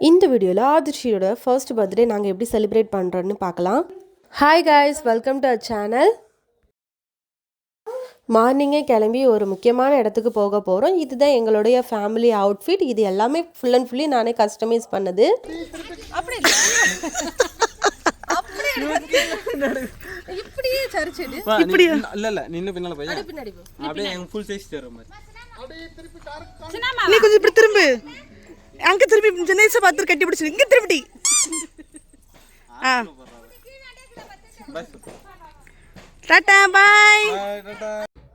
இந்த வீடியோவில் ஆதிர்ஷியோட first birthday நாங்கள் எப்படி செலிப்ரேட் பண்ணுறோன்னு பார்க்கலாம். Hi guys welcome to our channel மார்னிங்கே கிளம்பி ஒரு முக்கியமான இடத்துக்கு போக போகிறோம் இதுதான் எங்களுடைய ஃபேமிலி அவுட்ஃபிட் இது எல்லாமே ஃபுல் அண்ட் ஃபுல்லி நானே கஸ்டமைஸ் பண்ணது. இப்படியே சரிச்சிடு இப்படியா. இல்ல இல்ல நின்னு பின்னால போய் அப்படியே எங்க ஃபுல் சைஸ் தர மாதிரி. நீ கொஞ்சம் இப்படி திரும்பு. அங்க திரும்பி ஜெனேச பார்த்து கட்டி பிடிச்சு இங்க திரும்பி ஆ. பஸ் டாடா பாய்.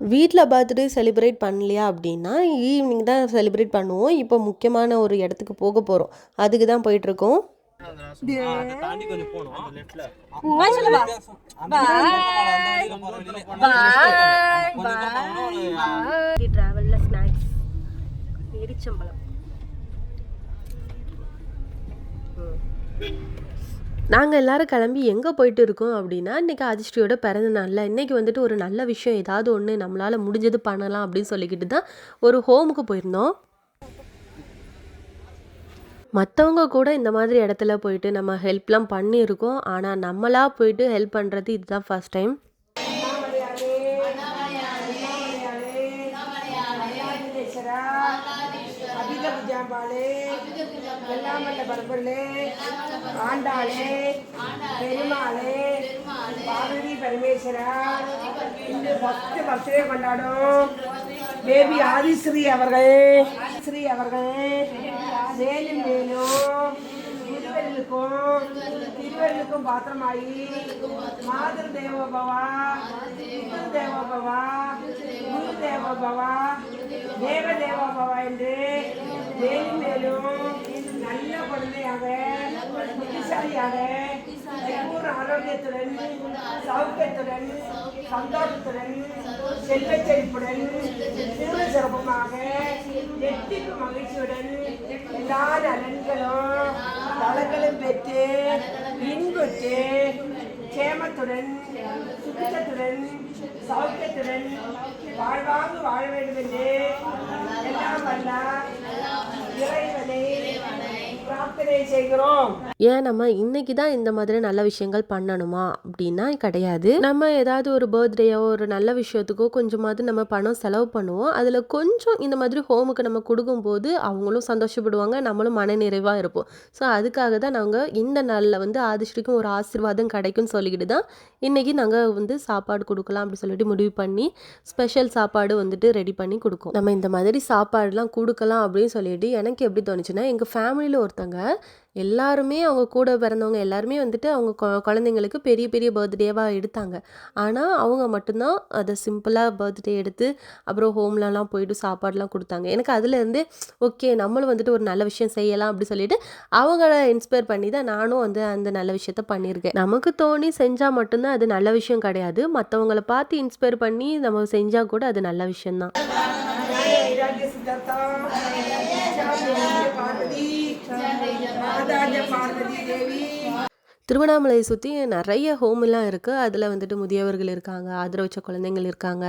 வீட்டில் பர்த்டே செலிப்ரேட் பண்ணலையா அப்படின்னா ஈவினிங் தான் செலிப்ரேட் பண்ணுவோம். இப்போ முக்கியமான ஒரு இடத்துக்கு போக போகிறோம் அதுக்கு தான் போயிட்டுருக்கோம். ட்ராவலில் ஸ்நாக்ஸ் எரிச்சம்பழம். நாங்கள் எல்லாரும் கிளம்பி எங்கே போயிட்டு இருக்கோம் அப்படின்னா இன்றைக்கி அதிர்ஷ்டியோட பிறந்த நாளில் இன்றைக்கி வந்துட்டு ஒரு நல்ல விஷயம் ஏதாவது ஒன்று நம்மளால் முடிஞ்சது பண்ணலாம் அப்படின்னு சொல்லிக்கிட்டு தான் ஒரு ஹோமுக்கு போயிருந்தோம். மற்றவங்க கூட இந்த மாதிரி இடத்துல போயிட்டு நம்ம ஹெல்ப்லாம் பண்ணியிருக்கோம். ஆனால் நம்மளாக போயிட்டு ஹெல்ப் பண்ணுறது இதுதான் ஃபஸ்ட் டைம் அபித புஜாம்பாளே வெள்ளாமல்ல பரம்பொருளே ஆண்டாளே பெருமாளே பார்வதி பரமேஸ்வரா. இந்த பத்து பர்த்டே கொண்டாடும் பேபி ஆதிஸ்ரீ அவர்கள் ஸ்ரீ அவர்கள் மேலும் மேலும் திருவருளுக்கும் திருவருளுக்கும் பாத்திரமாயி மாதர் தேவோபவா பித்ரு தேவோபவா குரு தேவோபவா தேவ தேவோபவா என்று மேலும் மேலும் நல்ல குழந்தையாக புத்திசாலியாக பூர்ண ஆரோக்கியத்துடன் சௌக்கியத்துடன் சந்தோஷத்துடன் செல்வ செழிப்புடன் சிறு சிறப்புமாக எட்டிப்பு மகிழ்ச்சியுடன் எல்லா நலன்களும் வளங்களும் பெற்று இன்புற்று சேமத்துடன் சுத்தத்துடன் சௌக்கியத்துடன் வாழ்வாக வாழ வேண்டும் என்று pala. Yay! பிரார்த்தனை செய்கிறோம். ஏன் நம்ம இன்னைக்கு தான் இந்த மாதிரி நல்ல விஷயங்கள் பண்ணணுமா? அப்படின்னா கிடையாது. நம்ம ஏதாவது ஒரு பர்த்டேயோ ஒரு நல்ல விஷயத்துக்கோ கொஞ்சமாவது நம்ம பணம் செலவு பண்ணுவோம். அதில் கொஞ்சம் இந்த மாதிரி ஹோமுக்கு நம்ம கொடுக்கும்போது அவங்களும் சந்தோஷப்படுவாங்க நம்மளும் மன நிறைவாக இருப்போம். ஸோ அதுக்காக தான் நாங்கள் இந்த நாளில் வந்து ஆதிஷ்டிக்கும் ஒரு ஆசீர்வாதம் கிடைக்கும்னு சொல்லிக்கிட்டு தான் இன்றைக்கி நாங்கள் வந்து சாப்பாடு கொடுக்கலாம் அப்படி சொல்லிட்டு முடிவு பண்ணி ஸ்பெஷல் சாப்பாடு வந்துட்டு ரெடி பண்ணி கொடுக்கும். நம்ம இந்த மாதிரி சாப்பாடுலாம் கொடுக்கலாம் அப்படின்னு சொல்லிட்டு எனக்கு எப்படி தோணுச்சுன்னா எங்கள் ஃபேமிலியில் ஒருத்தங்க எல்லாருமே அவங்க கூட பிறந்தவங்க எல்லாருமே வந்துட்டு அவங்க கொ- குழந்தைங்களுக்கு பெரிய பெரிய பர்த்டேவாக எடுத்தாங்க. ஆனால் அவங்க மட்டும்தான் அதை சிம்பிளாக பர்த்டே எடுத்து அப்புறம் ஹோம்லலாம் போயிட்டு சாப்பாடுலாம் கொடுத்தாங்க. எனக்கு அதுலேருந்து ஓகே நம்மளும் வந்துட்டு ஒரு நல்ல விஷயம் செய்யலாம் அப்படி சொல்லிட்டு அவங்கள இன்ஸ்பயர் பண்ணி தான் நானும் வந்து அந்த நல்ல விஷயத்த பண்ணியிருக்கேன். நமக்கு தோணி செஞ்சால் மட்டும்தான் அது நல்ல விஷயம் கிடையாது. மற்றவங்கள பார்த்து இன்ஸ்பயர் பண்ணி நம்ம செஞ்சால் கூட அது நல்ல விஷயம்தான் வைராகிய சித்தார்த்தா பார்வதி மாதாஜ பார்வதி தேவி திருவண்ணாமலையை சுற்றி நிறைய ஹோம்லாம் இருக்குது அதில் வந்துட்டு முதியவர்கள் இருக்காங்க ஆதரவச்ச குழந்தைங்கள் இருக்காங்க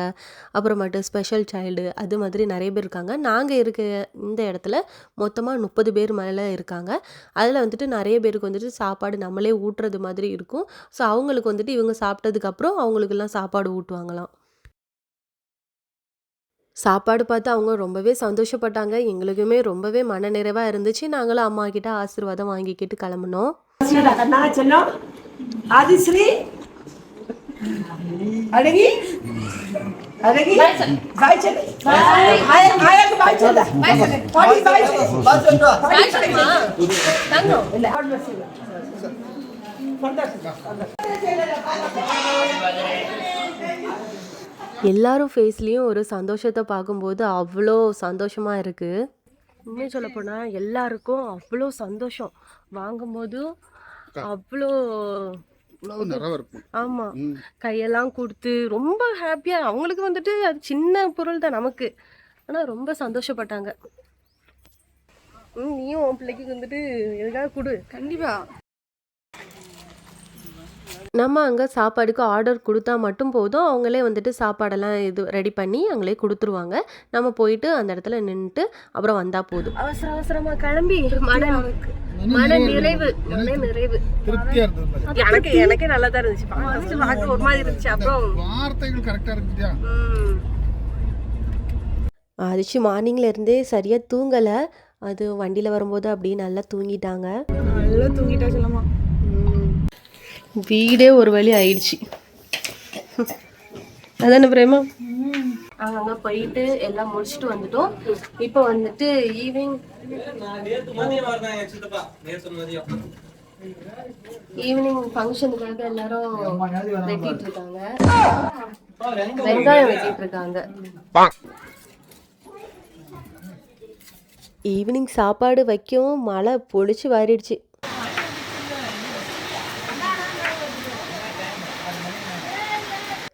அப்புறமேட்டு ஸ்பெஷல் சைல்டு அது மாதிரி நிறைய பேர் இருக்காங்க. நாங்கள் இருக்க இந்த இடத்துல மொத்தமாக முப்பது பேர் மேலே இருக்காங்க. அதில் வந்துட்டு நிறைய பேருக்கு வந்துட்டு சாப்பாடு நம்மளே ஊட்டுறது மாதிரி இருக்கும். ஸோ அவங்களுக்கு வந்துட்டு இவங்க சாப்பிட்டதுக்கப்புறம் அவங்களுக்கெல்லாம் சாப்பாடு ஊட்டுவாங்களாம். சாப்பாடு பார்த்து அவங்க ரொம்பவே சந்தோஷப்பட்டாங்க. எங்களுக்குமே ரொம்பவே மனநிறைவாக இருந்துச்சு. நாங்களும் அம்மா கிட்ட ஆசீர்வாதம் வாங்கிக்கிட்டு கிளம்புனோம். ஆதிஸ்ரீ அழகி அழகி பாய் சொல்லு பாய் சொல்லு பாடி பாய் சொல்லு பாய் சொல்லு பாய் சொல்லு இல்ல எல்லாரும் ஃபேஸ்லேயும் ஒரு சந்தோஷத்தை பார்க்கும்போது அவ்வளோ சந்தோஷமாக இருக்குது உண்மையை சொல்லப்போனால் எல்லாருக்கும் அவ்வளோ சந்தோஷம். வாங்கும்போதும் அவ்வளோ ஆமாம் கையெல்லாம் கொடுத்து ரொம்ப ஹாப்பியாக அவங்களுக்கு வந்துட்டு அது சின்ன பொருள் தான் நமக்கு. ஆனால் ரொம்ப சந்தோஷப்பட்டாங்க. ம், நீயும் உன் பிள்ளைக்கு வந்துட்டு எதுக்காக கொடு. கண்டிப்பா. நம்ம அங்கே சாப்பாடுக்கு ஆர்டர் கொடுத்தா மட்டும் போதும். அவங்களே வந்துட்டு சாப்பாடெல்லாம் இது ரெடி பண்ணி அவங்களே கொடுத்துருவாங்க. நம்ம போயிட்டு அந்த இடத்துல நின்றுட்டு அப்புறம் வந்தால் போதும். அவசர அவசரமாக கிளம்பி மன மன நிறைவு மன நிறைவு எனக்கு எனக்கே நல்லா தான் இருந்துச்சு. ஃபர்ஸ்ட் பார்க்க ஒரு மாதிரி இருந்துச்சு. அப்புறம் வார்த்தைகள் கரெக்டா இருந்துச்சா? ஆதிச்சு மார்னிங்ல இருந்தே சரியாக தூங்கலை. அது வண்டியில் வரும்போது அப்படியே நல்லா தூங்கிட்டாங்க. நல்லா தூங்கிட்டா சொல்லமா வீடே ஒரு வழி ஆயிடுச்சு. அதானே பிரேமா? அங்கே போயிட்டு எல்லாம் முடிச்சுட்டு வந்துட்டோம். இப்போ வந்துட்டு ஈவினிங் ஈவினிங் ஃபங்க்ஷனுக்காக எல்லாரும் வெட்டிட்டு இருக்காங்க வெங்காயம் வெட்டிட்டு இருக்காங்க ஈவினிங் சாப்பாடு வைக்கவும் மழை பொழிச்சு வாரிடுச்சு.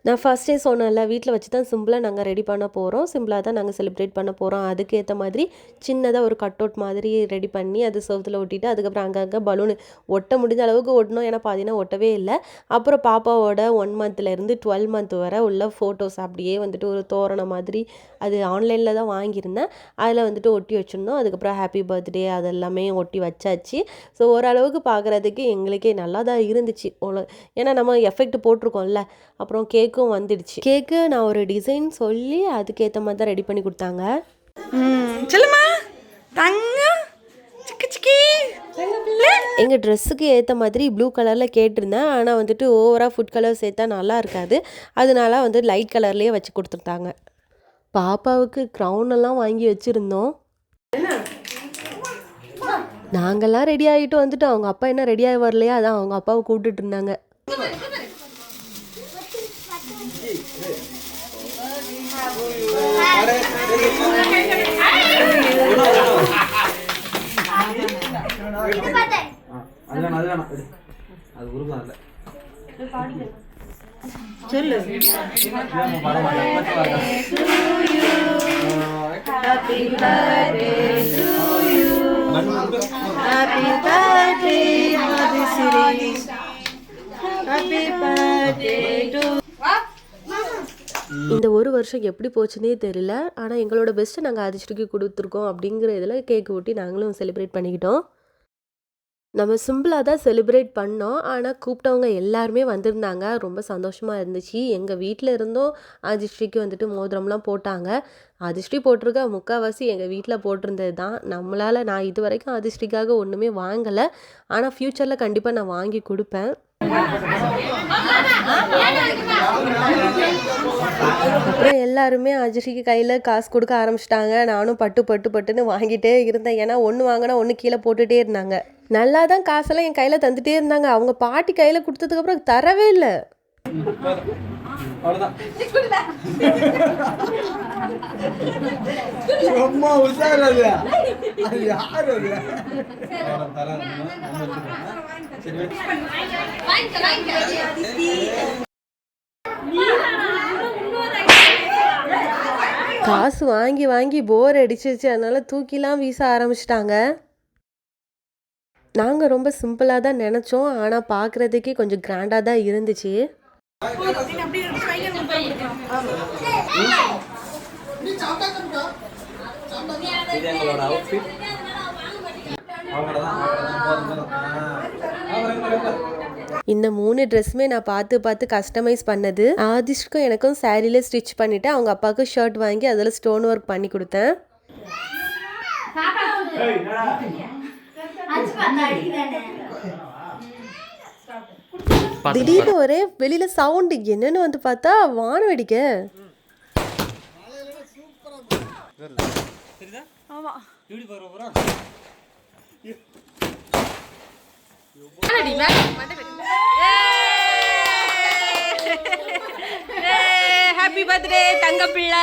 நான் ஃபஸ்ட்டே சொன்னேன்ல வீட்டில் வச்சு தான் சிம்பிளாக நாங்கள் ரெடி பண்ண போகிறோம் சிம்பிளாக தான் நாங்கள் செலிப்ரேட் பண்ண போகிறோம் அதுக்கேற்ற மாதிரி சின்னதாக ஒரு கட் அவுட் மாதிரி ரெடி பண்ணி அது சோத்தில் ஒட்டிட்டு அதுக்கப்புறம் அங்கங்கே பலூன் ஒட்ட முடிஞ்ச அளவுக்கு ஒட்டணும். ஏன்னா பார்த்தீங்கன்னா ஒட்டவே இல்லை. அப்புறம் பாப்பாவோட ஒன் மந்த்லேருந்து டுவெல் மந்த் வரை உள்ள ஃபோட்டோஸ் அப்படியே வந்துட்டு ஒரு தோரணம் மாதிரி அது ஆன்லைனில் தான் வாங்கியிருந்தேன். அதில் வந்துட்டு ஒட்டி வச்சுருந்தோம். அதுக்கப்புறம் ஹாப்பி பர்த்டே அதெல்லாமே ஒட்டி வச்சாச்சு. ஸோ ஓரளவுக்கு பார்க்குறதுக்கு எங்களுக்கே நல்லா தான் இருந்துச்சு ஏன்னா நம்ம எஃபெக்ட் போட்டிருக்கோம்ல. அப்புறம் கேக் கேக்கும் வந்துடுச்சு. கேக்கு நான் ஒரு டிசைன் சொல்லி அதுக்கேற்ற மாதிரி தான் ரெடி பண்ணி கொடுத்தாங்க. சொல்லுமா சிக்கி சிக்கி. எங்கள் ட்ரெஸ்ஸுக்கு ஏற்ற மாதிரி ப்ளூ கலரில் கேட்டிருந்தேன். ஆனால் வந்துட்டு ஓவராக ஃபுட் கலர் சேர்த்தா நல்லா இருக்காது. அதனால வந்து லைட் கலர்லேயே வச்சு கொடுத்துருந்தாங்க பாப்பாவுக்கு க்ரௌன் எல்லாம் வாங்கி வச்சுருந்தோம். நாங்கெல்லாம் ரெடி ஆகிட்டு வந்துட்டு அவங்க அப்பா என்ன ரெடியாகி வரலையா அதான் அவங்க அப்பாவை கூப்பிட்டுட்டு இருந்தாங்க. அது வேணாம் அது வேணாம் விடு. அது உருவம் இல்ல சொல்லு ஹாப்பி பர்த்டே இந்த ஒரு வருஷம் எப்படி போச்சுன்னே தெரியல. ஆனால் எங்களோட பெஸ்ட்டை நாங்கள் அதிர்ஷ்டிக்கு கொடுத்துருக்கோம் அப்படிங்கிற இதில் கேக் ஊட்டி நாங்களும் செலிப்ரேட் பண்ணிக்கிட்டோம். நம்ம சிம்பிளாக தான் செலிப்ரேட் பண்ணோம். ஆனால் கூப்பிட்டவங்க எல்லாருமே வந்திருந்தாங்க. ரொம்ப சந்தோஷமாக இருந்துச்சு. எங்கள் வீட்டில் இருந்தும் அதிர்ஷ்டிக்கு வந்துட்டு மோதிரம்லாம் போட்டாங்க. அதிர்ஷ்டி போட்டிருக்க முக்கால்வாசி எங்கள் வீட்டில் போட்டிருந்தது தான். நம்மளால் நான் இது வரைக்கும் அதிர்ஷ்டிக்காக ஒன்றுமே வாங்கலை. ஆனால் ஃப்யூச்சரில் கண்டிப்பாக நான் வாங்கி கொடுப்பேன். அப்புறம் எல்லாருமே அஜிஷிக்கு கையில் காசு கொடுக்க ஆரம்பிச்சிட்டாங்க. நானும் பட்டு பட்டு பட்டுன்னு வாங்கிட்டே இருந்தேன். ஏன்னா ஒன்று வாங்கினா ஒன்று கீழே போட்டுகிட்டே இருந்தாங்க. நல்லா தான் காசெல்லாம் என் கையில் தந்துட்டே இருந்தாங்க. அவங்க பாட்டி கையில் கொடுத்ததுக்கப்புறம் தரவே இல்லை. ரொம்ப உஷார் அது அது? யார் காசு வாங்கி வாங்கி போர் அடிச்சிருச்சு. அதனால தூக்கிலாம் வீச ஆரம்பிச்சிட்டாங்க. நாங்கள் ரொம்ப சிம்பிளாக தான் நினச்சோம். ஆனால் பார்க்குறதுக்கே கொஞ்சம் கிராண்டாக தான் இருந்துச்சு. இது எங்களோட அவுட்ஃபிட் அவ்வளோதான் போதும் போதும் இந்த மூணு ட்ரெஸ்ஸுமே நான் பார்த்து பார்த்து கஸ்டமைஸ் பண்ணது. ஆதிஷ்க்கும் எனக்கும் சாரியில் ஸ்டிச் பண்ணிவிட்டு அவங்க அப்பாவுக்கு ஷர்ட் வாங்கி அதில் ஸ்டோன் ஒர்க் பண்ணி கொடுத்தேன். திடீர்னு ஒரே வெளியில் சவுண்டு என்னன்னு வந்து பார்த்தா வான வெடிக்க போகிறோம் ஹாப்பி பர்த்டே தங்க பிள்ளை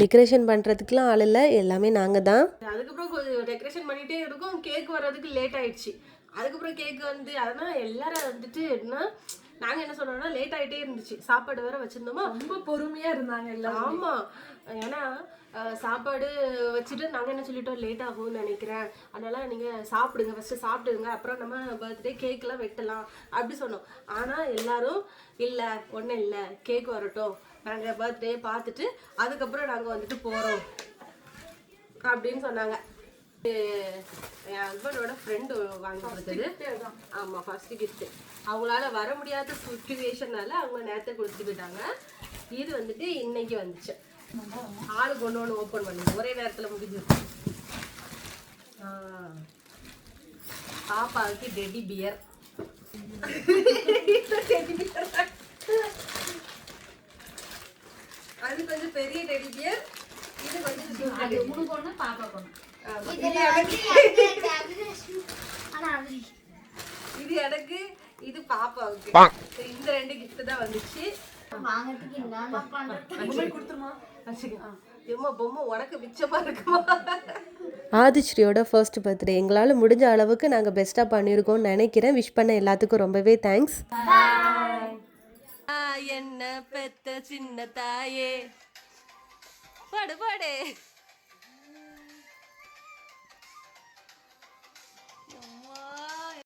டெக்கரேஷன் பண்ணுறதுக்குலாம் ஆள் இல்லை எல்லாமே நாங்கள் தான். அதுக்கப்புறம் கொஞ்சம் டெக்கரேஷன் பண்ணிட்டே இருக்கோம். கேக் வர்றதுக்கு லேட் ஆயிடுச்சு. அதுக்கப்புறம் கேக் வந்து அதனால் எல்லாரும் வந்துட்டு என்ன நாங்க என்ன சொன்னோம்னா லேட் ஆயிட்டே இருந்துச்சு. சாப்பாடு வேற வச்சிருந்தோமா? ரொம்ப பொறுமையா இருந்தாங்க எல்லாரும். ஆமா. ஏன்னா சாப்பாடு வச்சுட்டு நாங்க என்ன சொல்லிட்டோம்? லேட் ஆகும்னு நினைக்கிறேன். அதனால நீங்க சாப்பிடுங்க. ஃபர்ஸ்ட் சாப்பிடுங்க. அப்புறம் நம்ம பர்த்டே கேக்லாம் வெட்டலாம். அப்படி சொன்னோம். ஆனா எல்லாரும் இல்ல ஒண்ணும் இல்ல. கேக் வரட்டும். நாங்க பர்த்டே பார்த்துட்டு அதுக்கப்புறம் நாங்க வந்துட்டு போறோம். அப்படின்னு சொன்னாங்க. என் ஹஸ்பண்டோட ஃப்ரெண்டு வாங்கி கொடுத்தது. ஆமா ஃபர்ஸ்ட் gift. அவங்களால வர முடியாத சுச்சுவேஷனால அவங்க நேரத்தை கொடுத்துட்டு போயிட்டாங்க. இது வந்துட்டு இன்னைக்கு வந்துச்சு. ஆளுக்கு ஒன்று ஒன்று ஓப்பன் பண்ணுங்க ஒரே நேரத்துல முடிஞ்சு பாப்பாவுக்கு டெடி பியர் அது கொஞ்சம் பெரிய டெடி பியர் இது கொஞ்சம். உனக்கு ஒண்ணு பாப்பா ஒண்ணு இது எனக்கு இது பாப்பாவுக்கு. இந்த ரெண்டு gift தான் வந்துச்சு. வாங்கறதுக்கு என்னடா பண்றது? ஆதிஸ்ரீயோட ஃபர்ஸ்ட் பர்த்டே எங்களால் முடிஞ்ச அளவுக்கு நாங்கள் பெஸ்ட்டாக பண்ணியிருக்கோம்னு நினைக்கிறேன். விஷ் பண்ண எல்லாத்துக்கும் ரொம்பவே தேங்க்ஸ் என்ன பெத்த சின்ன தாயே? பாடு பாடு.